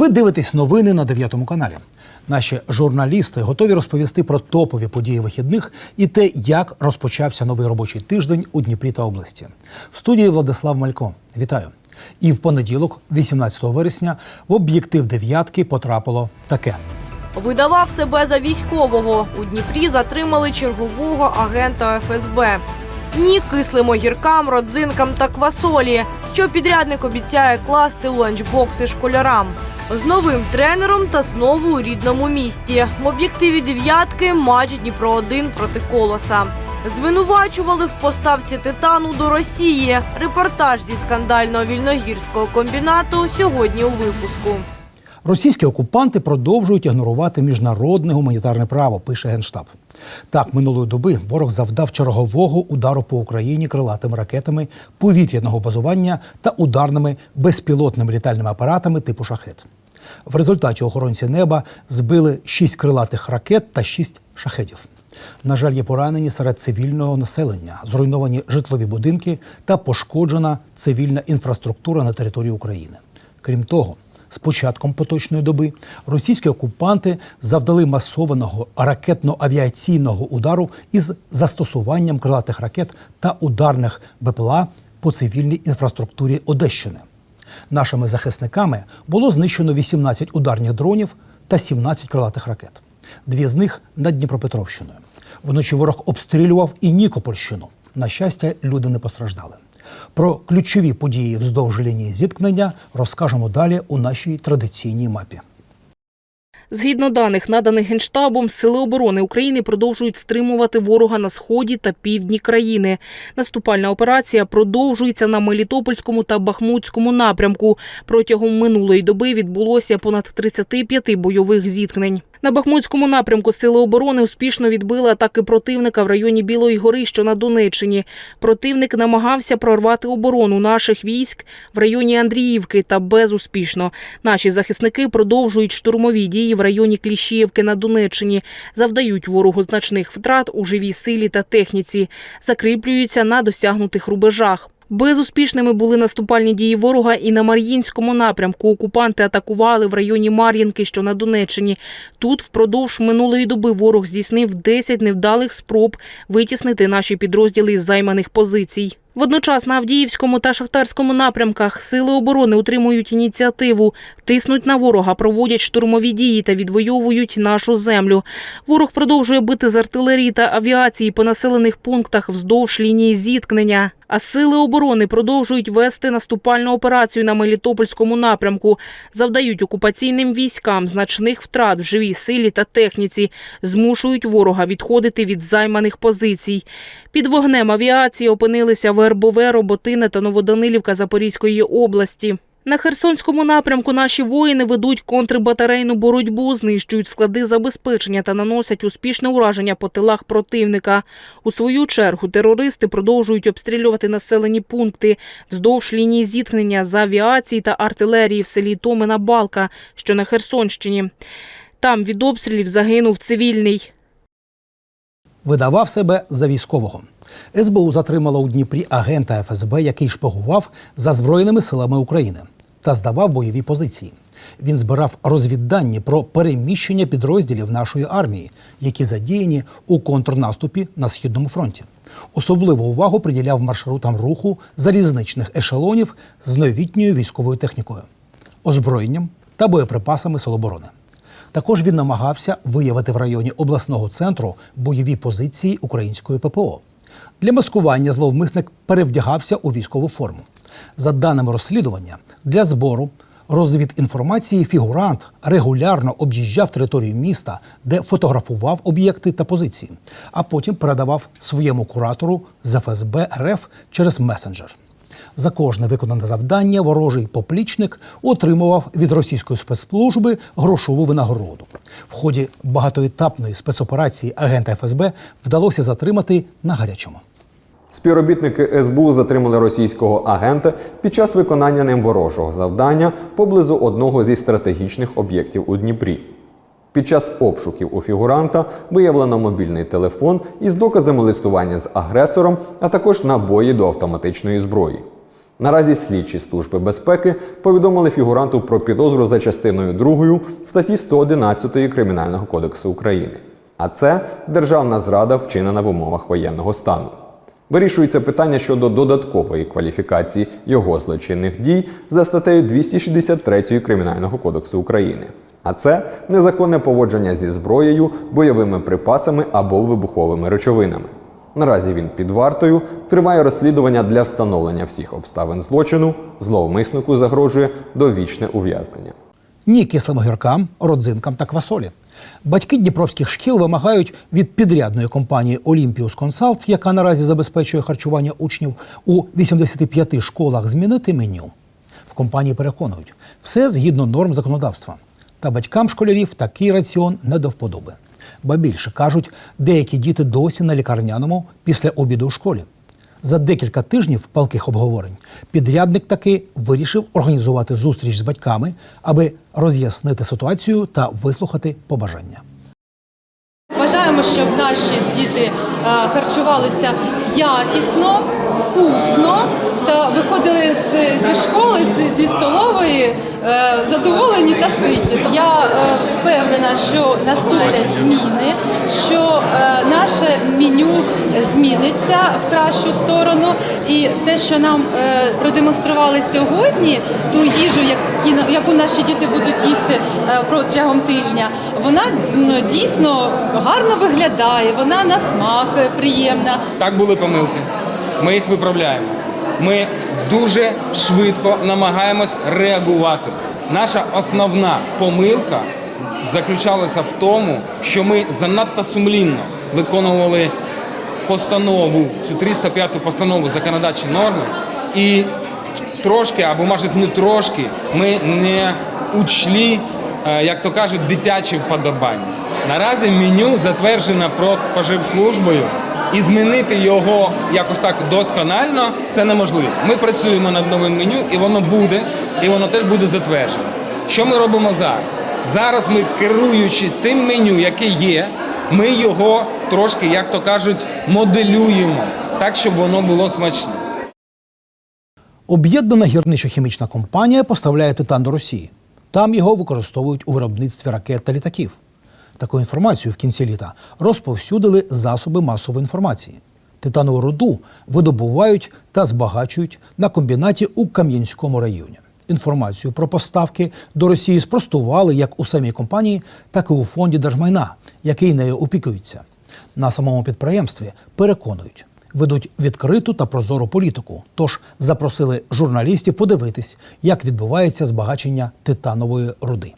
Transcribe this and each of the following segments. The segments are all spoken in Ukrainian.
Ви дивитесь новини на 9 каналі. Наші журналісти готові розповісти про топові події вихідних і те, як розпочався новий робочий тиждень у Дніпрі та області. В студії Владислав Малько. Вітаю! І в понеділок, 18 вересня, в об'єктив дев'ятки потрапило таке. Видавав себе за військового. У Дніпрі затримали чергового агента ФСБ. Ні кислим огіркам, родзинкам та квасолі, що підрядник обіцяє класти у ланчбокси школярам. З новим тренером та знову у рідному місті. В об'єктиві дев'ятки матч Дніпро 1 проти колоса. Звинувачували в поставці титану до Росії. Репортаж зі скандального вільногірського комбінату сьогодні у випуску. Російські окупанти продовжують ігнорувати міжнародне гуманітарне право, пише Генштаб. Так, минулої доби ворог завдав чергового удару по Україні крилатими ракетами повітряного базування та ударними безпілотними літальними апаратами типу шахет. В результаті охоронці неба збили шість крилатих ракет та шість шахедів. На жаль, є поранені серед цивільного населення, зруйновані житлові будинки та пошкоджена цивільна інфраструктура на території України. Крім того, з початком поточної доби російські окупанти завдали масованого ракетно-авіаційного удару із застосуванням крилатих ракет та ударних БПЛА по цивільній інфраструктурі Одещини. Нашими захисниками було знищено 18 ударних дронів та 17 крилатих ракет. Дві з них над Дніпропетровщиною. Вночі ворог обстрілював і Нікопольщину. На щастя, люди не постраждали. Про ключові події вздовж лінії зіткнення розкажемо далі у нашій традиційній мапі. Згідно даних, наданих Генштабом, Сили оборони України продовжують стримувати ворога на сході та півдні країни. Наступальна операція продовжується на Мелітопольському та Бахмутському напрямку. Протягом минулої доби відбулося понад 35 бойових зіткнень. На Бахмутському напрямку Сили оборони успішно відбили атаки противника в районі Білої гори, що на Донеччині. Противник намагався прорвати оборону наших військ в районі Андріївки та безуспішно. Наші захисники продовжують штурмові дії в районі Кліщіївки на Донеччині, завдають ворогу значних втрат у живій силі та техніці, закріплюються на досягнутих рубежах. Безуспішними були наступальні дії ворога і на Мар'їнському напрямку. Окупанти атакували в районі Мар'їнки, що на Донеччині. Тут впродовж минулої доби ворог здійснив 10 невдалих спроб витіснити наші підрозділи із займаних позицій. Водночас на Авдіївському та Шахтарському напрямках сили оборони утримують ініціативу, тиснуть на ворога, проводять штурмові дії та відвоюють нашу землю. Ворог продовжує бити з артилерії та авіації по населених пунктах вздовж лінії зіткнення. А сили оборони продовжують вести наступальну операцію на Мелітопольському напрямку, завдають окупаційним військам значних втрат в живій силі та техніці, змушують ворога відходити від займаних позицій. Під вогнем авіації опинилися Вербове, Роботине та Новоданилівка Запорізької області. На Херсонському напрямку наші воїни ведуть контрбатарейну боротьбу, знищують склади забезпечення та наносять успішне ураження по тилах противника. У свою чергу терористи продовжують обстрілювати населені пункти вздовж лінії зіткнення з авіації та артилерії в селі Томина Балка, що на Херсонщині. Там від обстрілів загинув цивільний. Видавав себе за військового. СБУ затримала у Дніпрі агента ФСБ, який шпигував за Збройними силами України та здавав бойові позиції. Він збирав розвіддані про переміщення підрозділів нашої армії, які задіяні у контрнаступі на східному фронті. Особливу увагу приділяв маршрутам руху залізничних ешелонів з новітньою військовою технікою, озброєнням та боєприпасами Сил оборони. Також він намагався виявити в районі обласного центру бойові позиції української ППО. Для маскування зловмисник перевдягався у військову форму. За даними розслідування, для збору розвідінформації фігурант регулярно об'їжджав територію міста, де фотографував об'єкти та позиції, а потім передавав своєму куратору з ФСБ РФ через месенджер. За кожне виконане завдання ворожий поплічник отримував від російської спецслужби грошову винагороду. В ході багатоетапної спецоперації агента ФСБ вдалося затримати на гарячому. Співробітники СБУ затримали російського агента під час виконання ним ворожого завдання поблизу одного зі стратегічних об'єктів у Дніпрі. Під час обшуків у фігуранта виявлено мобільний телефон із доказами листування з агресором, а також набої до автоматичної зброї. Наразі слідчі служби безпеки повідомили фігуранту про підозру за частиною 2 статті 111 Кримінального кодексу України. А це державна зрада, вчинена в умовах воєнного стану. Вирішується питання щодо додаткової кваліфікації його злочинних дій за статтею 263 Кримінального кодексу України. А це незаконне поводження зі зброєю, бойовими припасами або вибуховими речовинами. Наразі він під вартою, триває розслідування для встановлення всіх обставин злочину, зловмиснику загрожує довічне ув'язнення. Ні кислим огіркам, родзинкам та квасолі. Батьки дніпровських шкіл вимагають від підрядної компанії Олімпіус Консалт, яка наразі забезпечує харчування учнів у 85 школах, змінити меню. В компанії переконують, все згідно норм законодавства. Та батькам школярів такий раціон не до вподоби. Ба більше кажуть, деякі діти досі на лікарняному після обіду у школі. За декілька тижнів палких обговорень підрядник таки вирішив організувати зустріч з батьками, аби роз'яснити ситуацію та вислухати побажання. Бажаємо, щоб наші діти е, харчувалися якісно, вкусно та виходили з, зі школи, з- зі столової е, задоволені та ситі. Я е, впевнена, що наступлять зміни, що е, наше меню зміниться в кращу сторону, і те, що нам е, продемонстрували сьогодні, ту їжу, які- яку наші діти будуть їсти е, протягом тижня, вона м, дійсно гарно виглядає, вона на смак е, приємна. Так були помилки. Ми їх виправляємо. Ми дуже швидко намагаємось реагувати. Наша основна помилка заключалася в тому, що ми занадто сумлінно виконували постанову, цю 305 постанову законодавчі норми, і трошки, або може не трошки, ми не учли, е, як то кажуть, дитячі вподобання. Наразі меню затверджено Продпоживслужбою, і змінити його якось так досконально це неможливо. Ми працюємо над новим меню, і воно буде, і воно теж буде затверджено. Що ми робимо зараз? Зараз ми, керуючись тим меню, яке є, ми його трошки, як то кажуть, моделюємо так, щоб воно було смачне. Об'єднана гірничо-хімічна компанія поставляє титан до Росії. Там його використовують у виробництві ракет та літаків. Таку інформацію в кінці літа розповсюдили засоби масової інформації. Титанову руду видобувають та збагачують на комбінаті у Кам'янському районі. Інформацію про поставки до Росії спростували як у самій компанії, так і у фонді держмайна, який нею опікується. На самому підприємстві переконують, ведуть відкриту та прозору політику. Тож запросили журналістів подивитись, як відбувається збагачення титанової руди.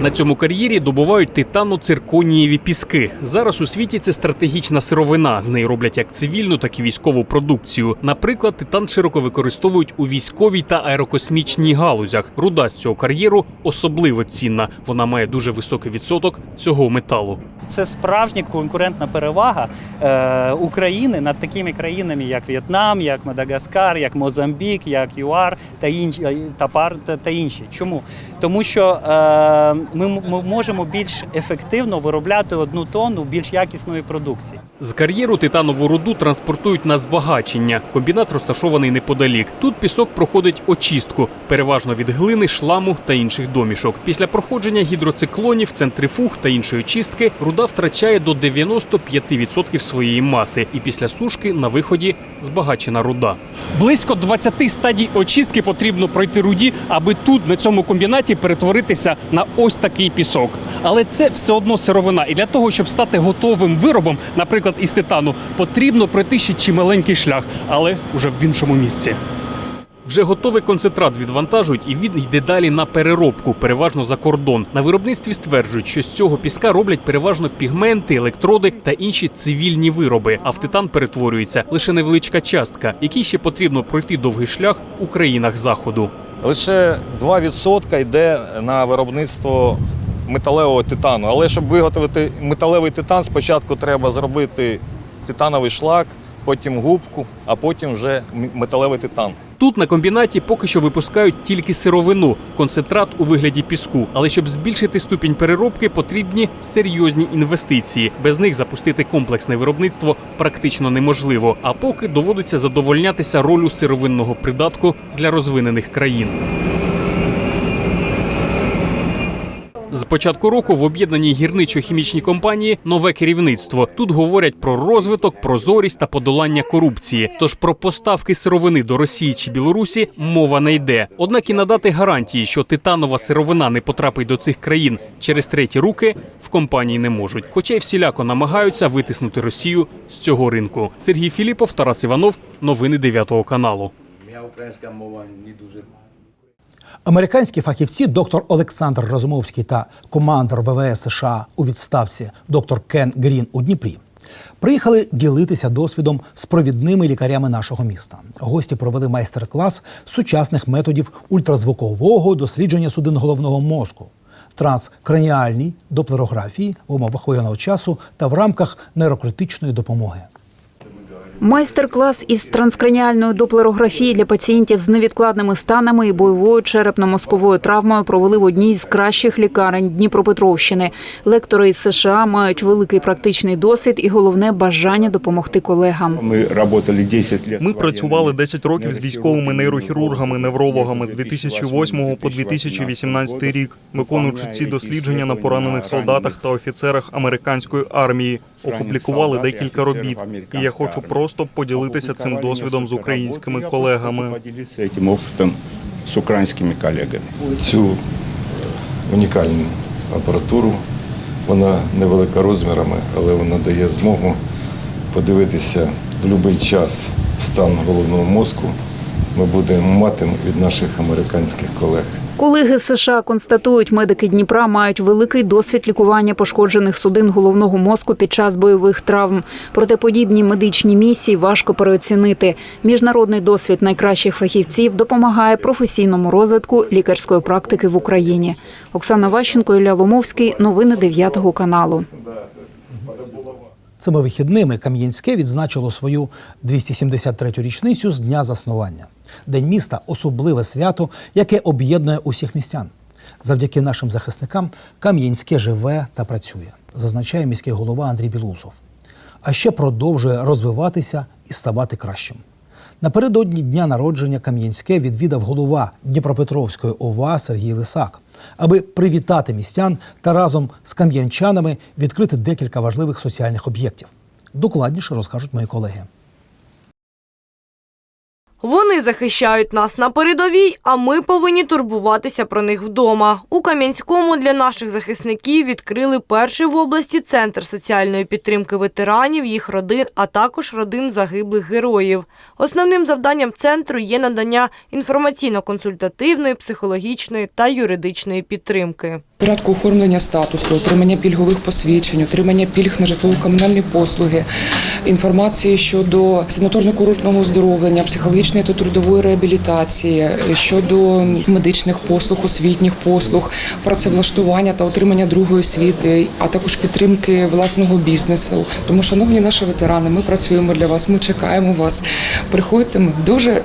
На цьому кар'єрі добувають титано-цирконієві піски. Зараз у світі це стратегічна сировина. З неї роблять як цивільну, так і військову продукцію. Наприклад, титан широко використовують у військовій та аерокосмічній галузях. Руда з цього кар'єру особливо цінна. Вона має дуже високий відсоток цього металу. Це справжня конкурентна перевага е, України над такими країнами, як В'єтнам, як Мадагаскар, як Мозамбік, як ЮАР та інші та, пар, та інші. Чому? Тому що е, ми, ми можемо більш ефективно виробляти одну тонну більш якісної продукції. З кар'єру титанову руду транспортують на збагачення. Комбінат розташований неподалік. Тут пісок проходить очистку, переважно від глини, шламу та інших домішок. Після проходження гідроциклонів, центрифуг та іншої чистки руда втрачає до 95% своєї маси, і після сушки на виході збагачена руда. Близько 20 стадій очистки потрібно пройти руді, аби тут на цьому комбінаті перетворитися на ось такий пісок. Але це все одно сировина. І для того, щоб стати готовим виробом, наприклад, із титану, потрібно пройти ще чималенький шлях, але уже в іншому місці. Вже готовий концентрат відвантажують, і він йде далі на переробку, переважно за кордон. На виробництві стверджують, що з цього піска роблять переважно пігменти, електроди та інші цивільні вироби. А в титан перетворюється лише невеличка частка, якій ще потрібно пройти довгий шлях у країнах заходу. Лише 2% йде на виробництво металевого титану. Але щоб виготовити металевий титан, спочатку треба зробити титановий шлак, потім губку, а потім вже металевий титан. Тут на комбінаті поки що випускають тільки сировину, концентрат у вигляді піску. Але щоб збільшити ступінь переробки, потрібні серйозні інвестиції. Без них запустити комплексне виробництво практично неможливо. А поки доводиться задовольнятися ролю сировинного придатку для розвинених країн. З початку року в об'єднаній гірничо-хімічній компанії нове керівництво. Тут говорять про розвиток, прозорість та подолання корупції. Тож про поставки сировини до Росії чи Білорусі мова не йде. Однак і надати гарантії, що титанова сировина не потрапить до цих країн через треті руки, в компанії не можуть. Хоча й всіляко намагаються витиснути Росію з цього ринку. Сергій Філіпов, Тарас Іванов, новини 9 каналу. Моя українська мова не дуже Американські фахівці, доктор Олександр Разумовський та командир ВВС США у відставці доктор Кен Грін у Дніпрі, приїхали ділитися досвідом з провідними лікарями нашого міста. Гості провели майстер-клас сучасних методів ультразвукового дослідження судин головного мозку, транскраніальній доплерографії в умовах воєнного часу та в рамках нейрокритичної допомоги. Майстер-клас із транскраніальної доплерографії для пацієнтів з невідкладними станами і бойовою черепно-мозковою травмою провели в одній з кращих лікарень Дніпропетровщини. Лектори із США мають великий практичний досвід і головне бажання допомогти колегам. Ми працювали 10 років. Ми працювали 10 років з військовими нейрохірургами, неврологами з 2008 по 2018 рік, виконуючи ці дослідження на поранених солдатах та офіцерах американської армії. Опублікували декілька робіт, і я хочу просто поділитися цим досвідом з українськими колегами. Поділитися цим опитом з українськими колегами. Цю е, унікальну апаратуру, вона невелика розмірами, але вона дає змогу подивитися в будь-який час стан головного мозку. Ми будемо мати від наших американських колег. Колеги США констатують, медики Дніпра мають великий досвід лікування пошкоджених судин головного мозку під час бойових травм. Проте подібні медичні місії важко переоцінити. Міжнародний досвід найкращих фахівців допомагає професійному розвитку лікарської практики в Україні. Оксана Ващенко, Ілля Ломовський. Новини 9 каналу. Цими вихідними Кам'янське відзначило свою 273-ю річницю з дня заснування. День міста особливе свято, яке об'єднує усіх містян. Завдяки нашим захисникам Кам'янське живе та працює, зазначає міський голова Андрій Білусов. А ще продовжує розвиватися і ставати кращим. Напередодні дня народження Кам'янське відвідав голова Дніпропетровської ОВА Сергій Лисак, аби привітати містян та разом з кам'янчанами відкрити декілька важливих соціальних об'єктів. Докладніше розкажуть мої колеги. Вони захищають нас на передовій, а ми повинні турбуватися про них вдома. У Кам'янському для наших захисників відкрили перший в області центр соціальної підтримки ветеранів, їх родин, а також родин загиблих героїв. Основним завданням центру є надання інформаційно-консультативної, психологічної та юридичної підтримки. Порядку оформлення статусу, отримання пільгових посвідчень, отримання пільг на житлово-комунальні послуги, інформації щодо санаторно-курортного оздоровлення, психологічної та трудової реабілітації, щодо медичних послуг, освітніх послуг, працевлаштування та отримання другої освіти, а також підтримки власного бізнесу. Тому, шановні наші ветерани, ми працюємо для вас, ми чекаємо вас. Приходьте, ми дуже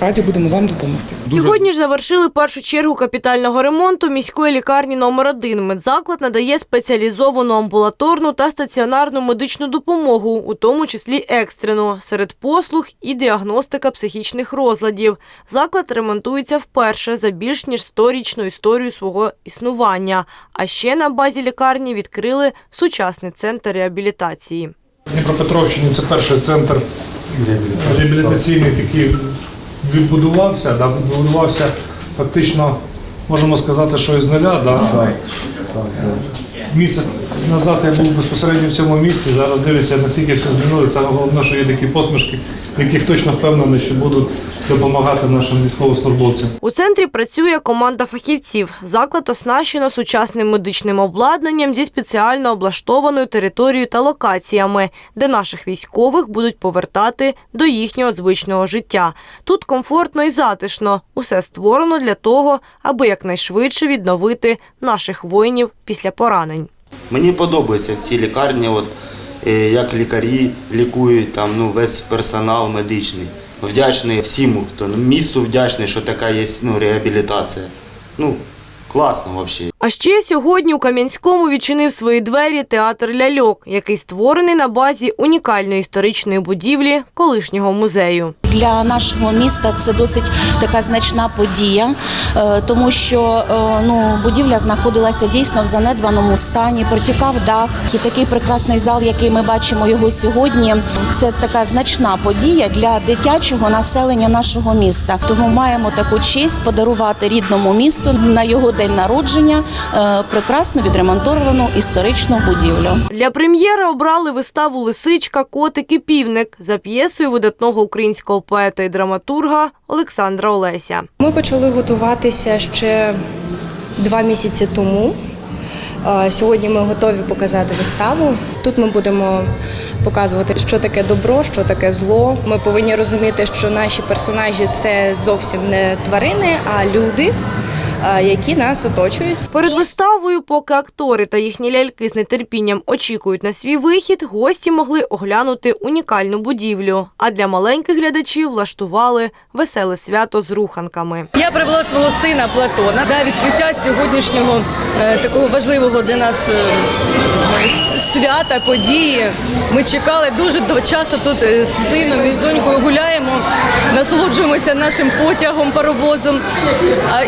раді будемо вам допомогти. Сьогодні ж завершили першу чергу капітального ремонту міської лікарні номер 1 Медзаклад надає спеціалізовану амбулаторну та стаціонарну медичну допомогу, у тому числі екстрену, серед послуг і діагностика психічних розладів. Заклад ремонтується вперше за більш ніж 100-річну історію свого існування. А ще на базі лікарні відкрили сучасний центр реабілітації. Дніпропетровщині це перший центр реабілітаційний, який відбудувався, да, відбудувався фактично, можемо сказати, що із нуля. Да, да. Місяць назад я був безпосередньо в цьому місці, зараз дивлюся, наскільки все змінилося. Саме головне, що є такі посмішки, яких точно впевнений, що будуть допомагати нашим військовослужбовцям. У центрі працює команда фахівців. Заклад оснащено сучасним медичним обладнанням зі спеціально облаштованою територією та локаціями, де наших військових будуть повертати до їхнього звичного життя. Тут комфортно і затишно. Усе створено для того, аби якнайшвидше відновити наших воїнів після поранень. Мені подобається в цій лікарні. От е, як лікарі лікують, там, ну, весь персонал медичний. Вдячний всім, хто місту вдячний, що така є ну, реабілітація. Ну, класно взагалі. А ще сьогодні у Кам'янському відчинив свої двері театр ляльок, який створений на базі унікальної історичної будівлі колишнього музею. Для нашого міста це досить така значна подія, е, тому що е, ну, будівля знаходилася дійсно в занедбаному стані, протікав дах. І такий прекрасний зал, який ми бачимо його сьогодні, це така значна подія для дитячого населення нашого міста. Тому маємо таку честь подарувати рідному місту на його день народження прекрасно відремонтовану історичну будівлю. Для прем'єри обрали виставу Лисичка, котик і півник за п'єсою видатного українського поета і драматурга Олександра Олеся. Ми почали готуватися ще два місяці тому. Е, Сьогодні ми готові показати виставу. Тут ми будемо показувати, що таке добро, що таке зло. Ми повинні розуміти, що наші персонажі це зовсім не тварини, а люди, е, які нас оточують. Перед виставою, поки актори та їхні ляльки з нетерпінням очікують на свій вихід, гості могли оглянути унікальну будівлю. А для маленьких глядачів влаштували веселе свято з руханками. Я привела свого сина Платона до відкриття сьогоднішнього е, такого важливого для нас е, свята, події. Ми чекали дуже до- часто тут е, з сином і з донькою гуляємо, насолоджуємося нашим потягом, паровозом.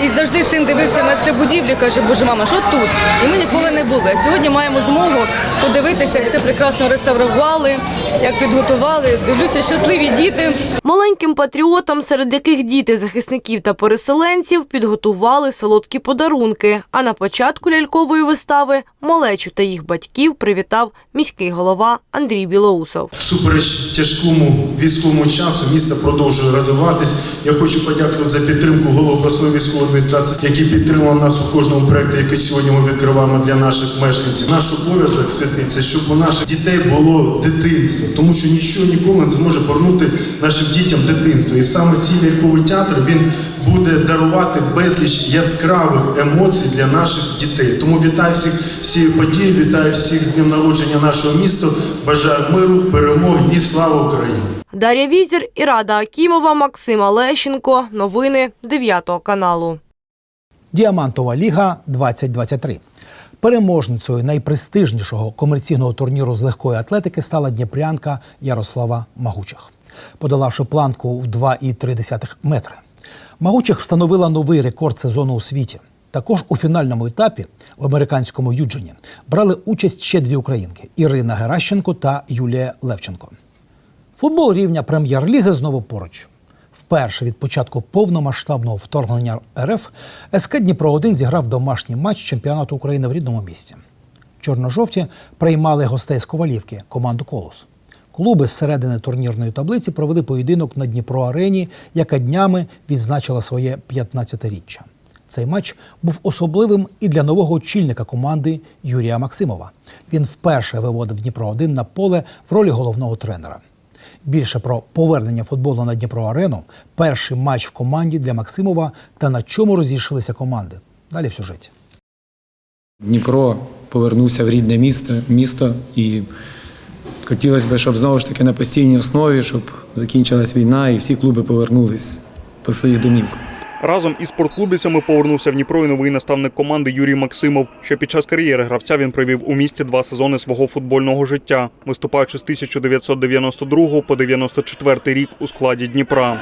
І завжди син дивився на цю будівлю, каже, боже, мама, що тут? І ми ніколи не були. Сьогодні маємо змогу подивитися, як все прекрасно реставрували, як підготували. Дивлюся, щасливі діти. Маленьким патріотам, серед яких діти захисників та переселенців, підготували солодкі подарунки. А на початку лялькової вистави малечу та їх батьків привітав міський голова Андрій Білоусов. Всупереч тяжкому військовому часу місто продовжує розвиватись. Я хочу подякувати за підтримку голови обласної військової адміністрації, який підтримав нас у кожному проєкті, який сьогодні ми відкриваємо для наших мешканців. Наш обов'язок святий щоб у наших дітей було дитинство, тому що нічого ніколи не зможе повернути нашим дітям дитинство. І саме цей ляльковий театр він буде дарувати безліч яскравих емоцій для наших дітей. Тому вітаю всіх всі події, вітаю всіх з днем народження нашого міста. Бажаю миру, перемоги і слава Україні! Дар'я Візір і Рада Акімова, Максим Лещенко. Новини 9 каналу. Діамантова ліга 2023. Переможницею найпрестижнішого комерційного турніру з легкої атлетики стала дніпрянка Ярослава Магучих, подолавши планку в 2,3 метри. Магучих встановила новий рекорд сезону у світі. Також у фінальному етапі в американському Юджині брали участь ще дві українки Ірина Геращенко та Юлія Левченко. Футбол рівня прем'єр-ліги знову поруч. Вперше від початку повномасштабного вторгнення РФ СК Дніпро 1 зіграв домашній матч чемпіонату України в рідному місті. Чорно-жовті приймали гостей з Ковалівки, команду Колос. Клуби з середини турнірної таблиці провели поєдинок на Дніпро Арені, яка днями відзначила своє 15-річчя. Цей матч був особливим і для нового очільника команди Юрія Максимова. Він вперше виводив Дніпро 1 на поле в ролі головного тренера. Більше про повернення футболу на Дніпро Арену, перший матч в команді для Максимова та на чому розійшлися команди. Далі в сюжеті. Дніпро повернувся в рідне місто, місто і хотілося б, щоб знову ж таки на постійній основі, щоб закінчилась війна і всі клуби повернулись по своїх домівках. Разом із спортклубівцями повернувся в Дніпро і новий наставник команди Юрій Максимов. Ще під час кар'єри гравця він провів у місті два сезони свого футбольного життя, виступаючи з 1992 по 94 рік у складі Дніпра.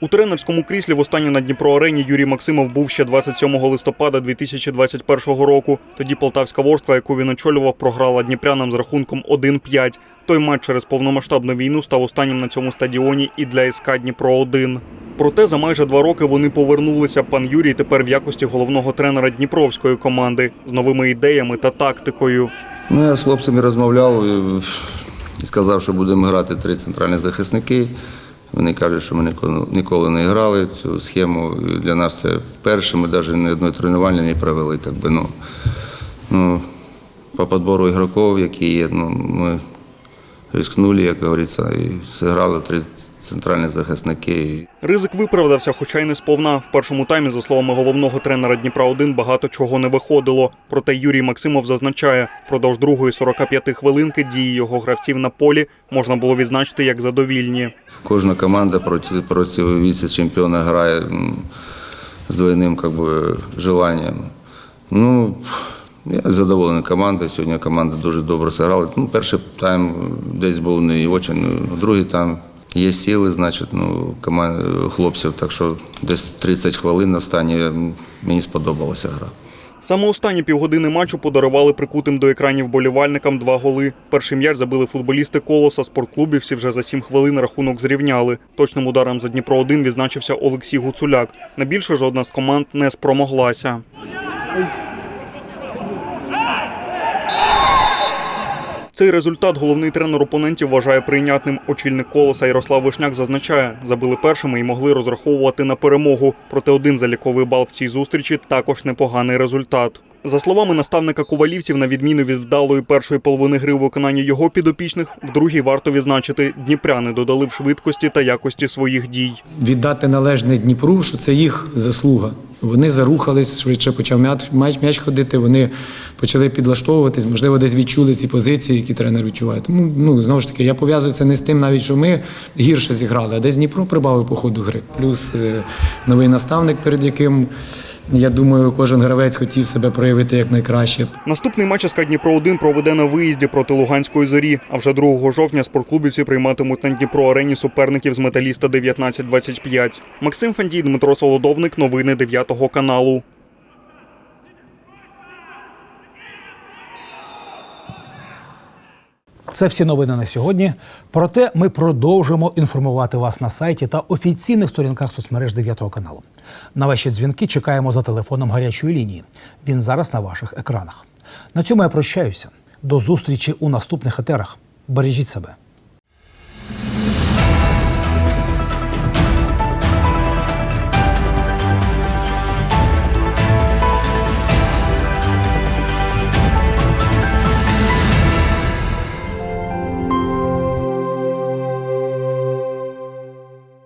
У тренерському кріслі в останній на Дніпро арені Юрій Максимов був ще 27 листопада 2021 року. Тоді Полтавська Ворскла, яку він очолював, програла дніпрянам з рахунком 1-5. Той матч через повномасштабну війну став останнім на цьому стадіоні і для СК Дніпро 1 Проте за майже два роки вони повернулися. Пан Юрій тепер в якості головного тренера Дніпровської команди з новими ідеями та тактикою. Ну, я з хлопцями розмовляв і сказав, що будемо грати три центральні захисники. Вони кажуть, що ми ніколи, не грали цю схему. Для нас це перше, ми навіть ні одної тренування не провели. Как би, ну, ну, по підбору ігроків, які є, ну, ми рискнули, як говориться, і зіграли три центральні захисники. Ризик виправдався, хоча й не сповна. В першому таймі, за словами головного тренера Дніпра 1 багато чого не виходило. Проте Юрій Максимов зазначає, впродовж другої 45 хвилинки дії його гравців на полі можна було відзначити як задовільні. Кожна команда проти, проти віце-чемпіона грає з двойним как би, желанням. Ну, я задоволений командою. Сьогодні команда дуже добре зіграла. Ну, перший тайм десь був не дуже, другий тайм є сили, значить, ну, команд, хлопців. Так що десь 30 хвилин останні мені сподобалася гра. Саме останні півгодини матчу подарували прикутим до екранів болівальникам два голи. Перший м'яч забили футболісти колоса спортклубів. Всі вже за сім хвилин рахунок зрівняли. Точним ударом за Дніпро 1 відзначився Олексій Гуцуляк. На більше жодна з команд не спромоглася. Цей результат головний тренер опонентів вважає прийнятним. Очільник колоса Ярослав Вишняк зазначає, забили першими і могли розраховувати на перемогу. Проте один заліковий бал в цій зустрічі також непоганий результат. За словами наставника ковалівців, на відміну від вдалої першої половини гри у виконанні його підопічних, в другій варто відзначити, дніпряни додали в швидкості та якості своїх дій. Віддати належне Дніпру, що це їх заслуга. Вони зарухались, швидше почав м'яч, м'яч, ходити, вони почали підлаштовуватись, можливо, десь відчули ці позиції, які тренер відчуває. Тому ну знову ж таки, я пов'язую це не з тим, навіть що ми гірше зіграли, а десь Дніпро прибавив по ходу гри. Плюс е, новий наставник, перед яким я думаю, кожен гравець хотів себе проявити як найкраще. Наступний матч СК Дніпро 1 проведе на виїзді проти Луганської зорі. А вже 2 жовтня спортклубівці прийматимуть на Дніпро арені суперників з металіста 19-25. Максим Фандій, Дмитро Солодовник. Новини 9 каналу. Це всі новини на сьогодні. Проте ми продовжимо інформувати вас на сайті та офіційних сторінках соцмереж 9 каналу. На ваші дзвінки чекаємо за телефоном гарячої лінії. Він зараз на ваших екранах. На цьому я прощаюся. До зустрічі у наступних етерах. Бережіть себе.